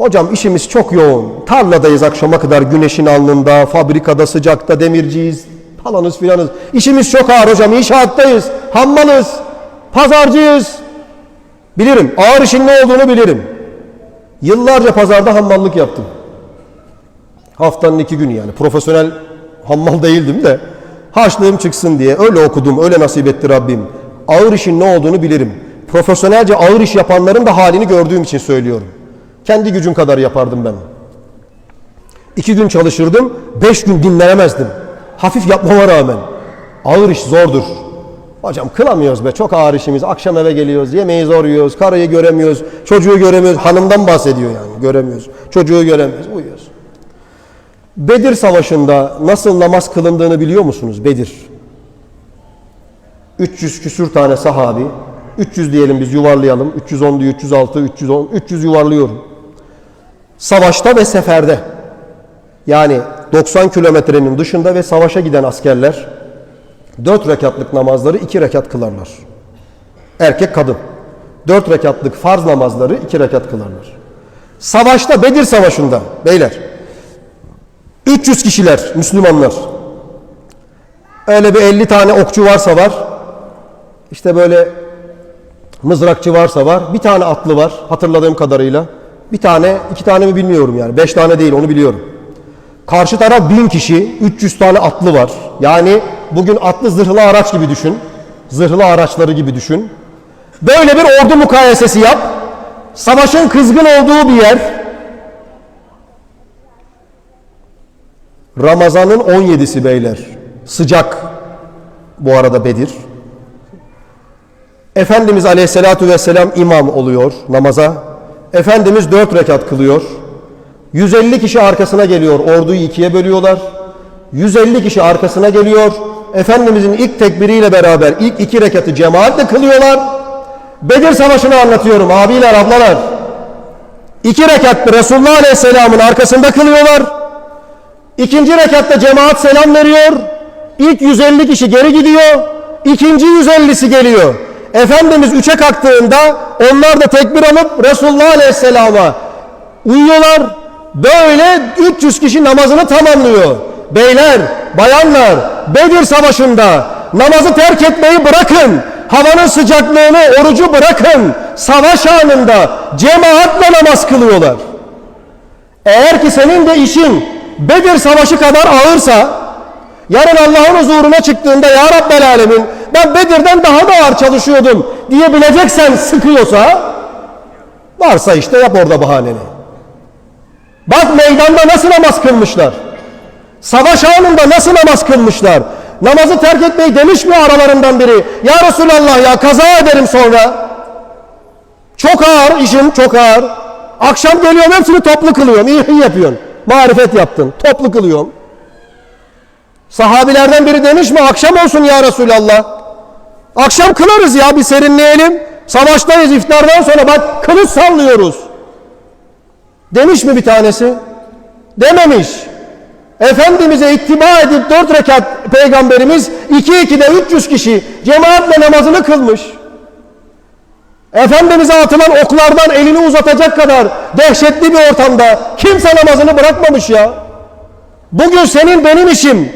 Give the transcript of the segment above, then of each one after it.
Hocam işimiz çok yoğun. Tarladayız akşama kadar güneşin alnında, fabrikada sıcakta, demirciyiz, falanız filanız. İşimiz çok ağır hocam, inşaattayız, hammalız, pazarcıyız. Bilirim, ağır işin ne olduğunu bilirim. Yıllarca pazarda hammallık yaptım. Haftanın iki günü yani. Profesyonel hammal değildim de. Harçlığım çıksın diye. Öyle okudum, öyle nasip etti Rabbim. Ağır işin ne olduğunu bilirim. Profesyonelce ağır iş yapanların da halini gördüğüm için söylüyorum. Kendi gücüm kadar yapardım ben. İki gün çalışırdım, beş gün dinlenemezdim. Hafif yapmama rağmen. Ağır iş zordur. Hocam kılamıyoruz be, çok ağır işimiz. Akşam eve geliyoruz, yemeği zor yiyoruz, karıyı göremiyoruz, çocuğu göremiyoruz. Hanımdan bahsediyor yani, göremiyoruz. Çocuğu göremiyoruz, uyuyoruz. Bedir Savaşı'nda nasıl namaz kılındığını biliyor musunuz? Bedir. 300 küsür tane sahabi, 300 diyelim biz yuvarlayalım. 310, 306, 310, 300 yuvarlıyorum. Savaşta ve seferde. Yani 90 kilometrenin dışında ve savaşa giden askerler 4 rekatlık namazları 2 rekat kılarlar. Erkek kadın. 4 rekatlık farz namazları 2 rekat kılarlar. Savaşta Bedir Savaşı'nda beyler 300 kişiler Müslümanlar. Öyle bir 50 tane okçu varsa var. İşte böyle mızrakçı varsa var. Bir tane atlı var hatırladığım kadarıyla. Bir tane, iki tane mi bilmiyorum yani. Beş tane değil onu biliyorum. Karşı taraf bin kişi, 300 tane atlı var. Yani bugün atlı zırhlı araç gibi düşün. Zırhlı araçları gibi düşün. Böyle bir ordu mukayesesi yap. Savaşın kızgın olduğu bir yer. Ramazan'ın 17'si beyler. Sıcak. Bu arada Bedir. Efendimiz Aleyhisselatü Vesselam imam oluyor namaza. Efendimiz dört rekat kılıyor. 150 kişi arkasına geliyor. Orduyu ikiye bölüyorlar. 150 kişi arkasına geliyor. Efendimizin ilk tekbiriyle beraber ilk iki rekatı cemaatle kılıyorlar. Bedir Savaşı'nı anlatıyorum abiler ablalar. İki rekat Resulullah Aleyhisselam'ın arkasında kılıyorlar. İkinci rekatta cemaat selam veriyor. İlk 150 kişi geri gidiyor. İkinci 150'si geliyor. Efendimiz üçe kalktığında onlar da tekbir alıp Resulullah Aleyhisselam'a uyuyorlar. Böyle 300 kişi namazını tamamlıyor. Beyler, bayanlar, Bedir Savaşı'nda namazı terk etmeyi bırakın. Havanın sıcaklığını, orucu bırakın. Savaş anında cemaatle namaz kılıyorlar. Eğer ki senin de işin Bedir Savaşı kadar ağırsa, yarın Allah'ın huzuruna çıktığında Ya Rabbel Alemin ben Bedir'den daha da ağır çalışıyordum diyebileceksen sıkıyorsa, varsa işte yap orada bahaneni. Bak meydanda nasıl namaz kılmışlar. Savaş anında nasıl namaz kılmışlar. Namazı terk etmeyi demiş mi aralarından biri? Ya Resulallah ya kaza ederim sonra. Çok ağır işim çok ağır. Akşam geliyorum hepsini toplu kılıyorum. İyi, iyi yapıyorsun. Marifet yaptın. Toplu kılıyorum. Sahabilerden biri demiş mi akşam olsun ya Resulallah. Akşam kılarız ya bir serinleyelim. Savaştayız iftardan sonra bak kılıç sallıyoruz. Demiş mi bir tanesi? Dememiş. Efendimiz'e ittiba edip dört rekat peygamberimiz iki ikide 300 kişi cemaatle namazını kılmış. Efendimiz'e atılan oklardan elini uzatacak kadar dehşetli bir ortamda kimse namazını bırakmamış ya. Bugün senin benim işim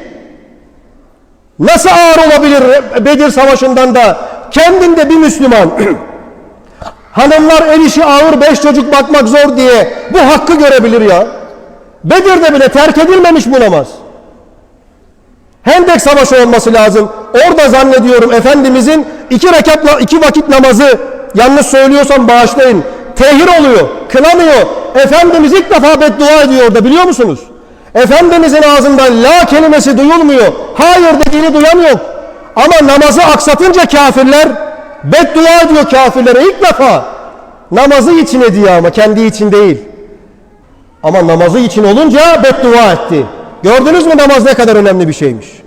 nasıl ağır olabilir Bedir Savaşı'ndan da kendinde bir Müslüman hanımlar el işi ağır beş çocuk bakmak zor diye bu hakkı görebilir ya. Bedir'de bile terk edilmemiş bu namaz. Hendek Savaşı olması lazım. Orada zannediyorum Efendimizin iki rekatla iki vakit namazı yanlış söylüyorsam bağışlayın. Tehir oluyor, kılamıyor. Efendimiz ilk defa beddua ediyor orada biliyor musunuz? Efendimizin ağzından la kelimesi duyulmuyor. Hayır dediğini duyan yok. Ama namazı aksatınca kafirler beddua ediyor kafirlere ilk defa. Namazı için ediyor ama kendi için değil. Ama namazı için olunca beddua etti. Gördünüz mü namaz ne kadar önemli bir şeymiş.